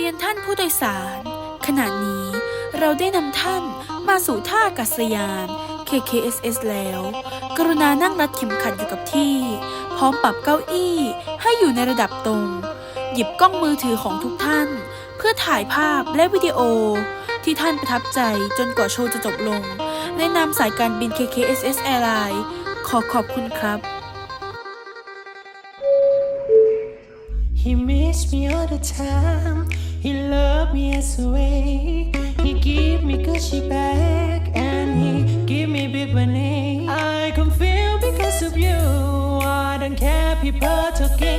เรียนท่านผู้โดยสาร ขณะนี้เราได้นำท่านมาสู่ท่าอากาศยาน KKSS แล้ว กรุณานั่งรัดเข็มขัดอยู่กับที่ พร้อมปรับเก้าอี้ให้อยู่ในระดับตรง หยิบกล้องมือถือของทุกท่าน เพื่อถ่ายภาพและวิดีโอ ที่ท่านประทับใจจนกว่าโชว์จะจบลง ในนามสายการบิน KKSS Airline ขอขอบคุณครับ He missed me all the time. He loved me as a way. He give me Gucci back and he give me big money. I can feel because of you. I don't care people talking